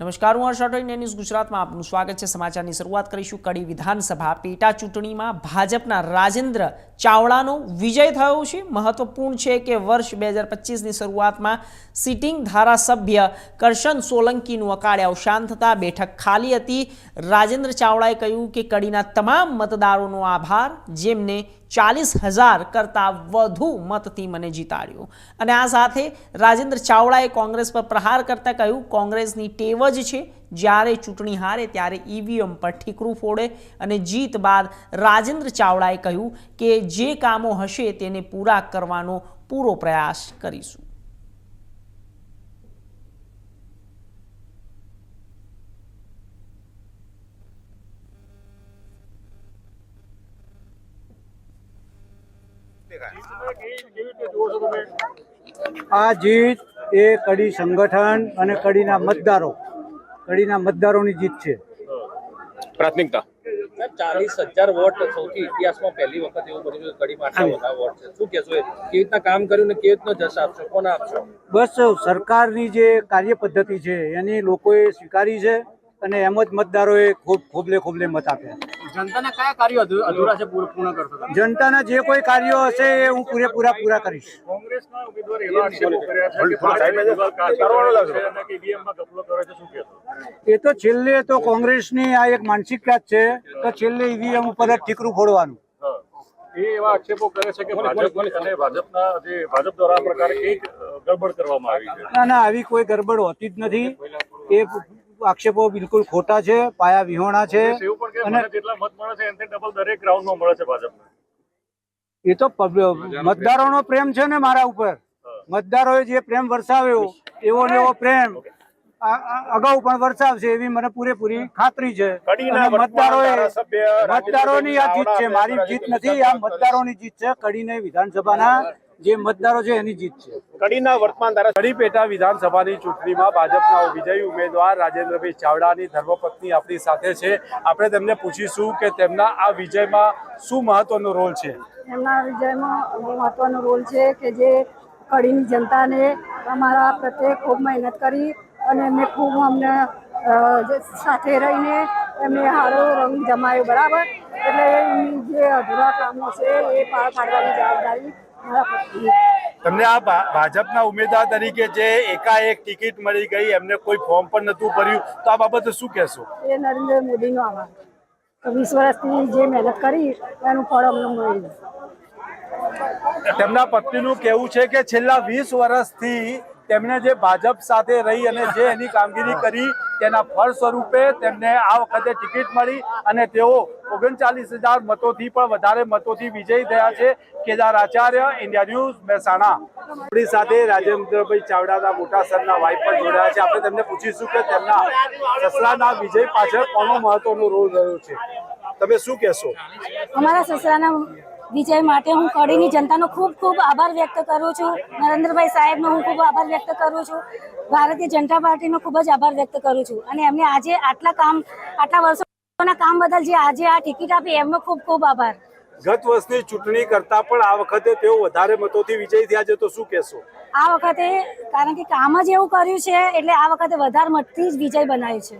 નમસ્કાર, હું હર્ષ ન્યૂઝ ગુજરાતમાં આપનું સ્વાગત છે. સમાચારની શરૂઆત કરીશું. કડી વિધાનસભા પેટા ચૂંટણીમાં ભાજપના રાજેન્દ્ર ચાવડાનો વિજય થયો છે. મહત્વપૂર્ણ છે કે વર્ષ બે હજાર પચીસની શરૂઆતમાં સિટિંગ ધારાસભ્ય કરશન સોલંકીનું અકાળે અવસાન થતાં બેઠક ખાલી હતી. રાજેન્દ્ર ચાવડાએ કહ્યું કે કડીના તમામ મતદારોનો આભાર. જેમને ચાલીસ હજાર કરતાં વધુ મતથી મને જીતાડ્યો. અને આ સાથે રાજેન્દ્ર ચાવડાએ કોંગ્રેસ પર પ્રહાર કરતાં કહ્યું, કોંગ્રેસની ટેવ જ છે. જ્યારે ચૂંટણી હારે, ત્યારે ઈવીએમ પર ઠીકરું ફોડે. અને જીત બાદ રાજેન્દ્ર ચાવડાએ કહ્યું કે જે કામો હશે, તેને પૂરા કરવાનો પૂરો પ્રયાસ કરીશું. આ જીત એ કડી સંગઠન અને કડીના મતદારો કડીના મતદારોની જીત છે. પ્રાથમિકતા? ચાલીસ હજાર વોટ સૌથી ઇતિહાસમાં પહેલી વખત એવું બન્યું કે કડીમાં આટલા વોટ છે. શું કહેશો કેવી રીતના કામ કર્યું ને કેવી રીતનો જશ આપશો? કોને આપશો? બસ સરકારની જે કાર્ય પદ્ધતિ છે એની લોકોએ સ્વીકારી છે અને એમ જ મતદારોએ ખૂબ ખોબલે ખોબલે મત આપ્યા. જનતાના કયા કાર્યો અધૂરા છે પૂર્ણ કરશો જનતાના જે કોઈ કાર્યો હશે એ હું પૂરેપૂરા પૂરા કરીશ. કોંગ્રેસના ઉમેદવાર એવા આક્ષેપો કર્યા છે કે ભાજપ ઉમેદવાર કાચા કરવાનો છે અને કે EVM માં ગફલો કરે છે શું કહેશો? એ તો છેલ્લે તો કોંગ્રેસની આ એક માનસિકતા છે કે છેલ્લે ઈવીએમ ઉપર જ ઠીકરું ફોડવાનું. એ એવા આક્ષેપો કરે છે કે ભાજપ અને ભાજપના જે ભાજપ દ્વારા આ પ્રકારે એક ગડબડ કરવામાં આવી છે. ના ના આવી કોઈ ગરબડ હોતી જ નથી. એ આક્ષેપો બિલકુલ ખોટા છે પાયા વિહોણા છે એવું પણ કે અને જેટલા મત મળે છે એનાથી ડબલ દરેક રાઉન્ડમાં મળે છે ભાજપને. એ તો મતદારોનો પ્રેમ છે ને મારા ઉપર. મતદારોએ જે પ્રેમ વરસાવ્યો એવો ને એવો પ્રેમ અગાઉ પણ વરસાવશે એવી મને પૂરેપૂરી ખાતરી છે. મતદારો મતદારોએ મતદારોની આ જીત છે મારી જીત નથી આ મતદારોની જીત છે કડીને વિધાનસભાના જે મતદારો છે એની જીત છે. કડીના વર્તમાન ધારા કડી પેટા વિધાનસભાની ચૂંટણીમાં ભાજપના વિજયી ઉમેદવાર રાજેન્દ્રભાઈ ચાવડાની ધર્મપત્ની આપણી સાથે છે. આપણે તેમને પૂછીશું કે તેમના આ વિજયમાં શું મહત્વનો રોલ છે? એમના વિજયમાં મહત્વનો રોલ છે કે જે કડીની જનતાને અમારા પ્રત્યે ખૂબ મહેનત કરી અને એમને ખૂબ અમને સાથે રહીને એમને સારો રંગ જમાયો બરાબર? એટલે એમની જે અધૂરા કામો છે એ પાર પાડવાની જવાબદારી તમને આ ભાજપના ઉમેદવાર તરીકે જે એકાએક ટિકિટ મળી ગઈ એમને કોઈ ફોર્મ પણ નહોતું ભર્યું તો આ બાબતે શું કહેશો? એ નરેન્દ્ર મોદીનો આભાર. તો વીસ વર્ષથી જે મહેનત કરી એનું ફળ અમને મળ્યું તેમના પત્નીનું કહેવું છે કે છેલ્લા વીસ વર્ષથી તેમણે જે ભાજપ સાથે રહી અને જે એની કામગીરી કરી, તેના ફળ સ્વરૂપે તેમને આ વખતે ટિકિટ મળી અને તેઓ ઓગણચાલીસ હજાર મતોથી પણ વધારે મતોથી વિજયી થયા છે. Kedar Acharya, India news, Mehsana. આપણી સાથે રાજેન્દ્રભાઈ ચાવડાના મોટા સરના વાઇફ પણ જોડાયા છે. આપણે તેમને પૂછીશું કે તેમના સસરાના વિજય પાછળ કોનો મહત્વનો રોલ રહ્યો છે. તમે શું કહેશો? અમારા સસરાના વિજય માટે હું કડીની જનતાનો ખૂબ ખૂબ આભાર વ્યક્ત કરું છું. નરેન્દ્રભાઈ સાહેબનો હું ખૂબ આભાર વ્યક્ત કરું છું. ભારતીય જનતા પાર્ટીનો ખૂબ જ આભાર વ્યક્ત કરું છું. અને એમને આજે આટલા કામ આટલા વર્ષોના કામ બદલ જે આજે આ ટિકિટ આપી એમનો ખૂબ ખૂબ આભાર. ગત વર્ષની ચૂંટણી કરતા પણ આ વખતે તેઓ વધારે મતોથી વિજયી થયા છે તો શું કહેશો? આ વખતે કારણ કે કામ જ એવું કર્યું છે એટલે આ વખતે વધારે મતથી જ વિજય બનાવ્યું છે.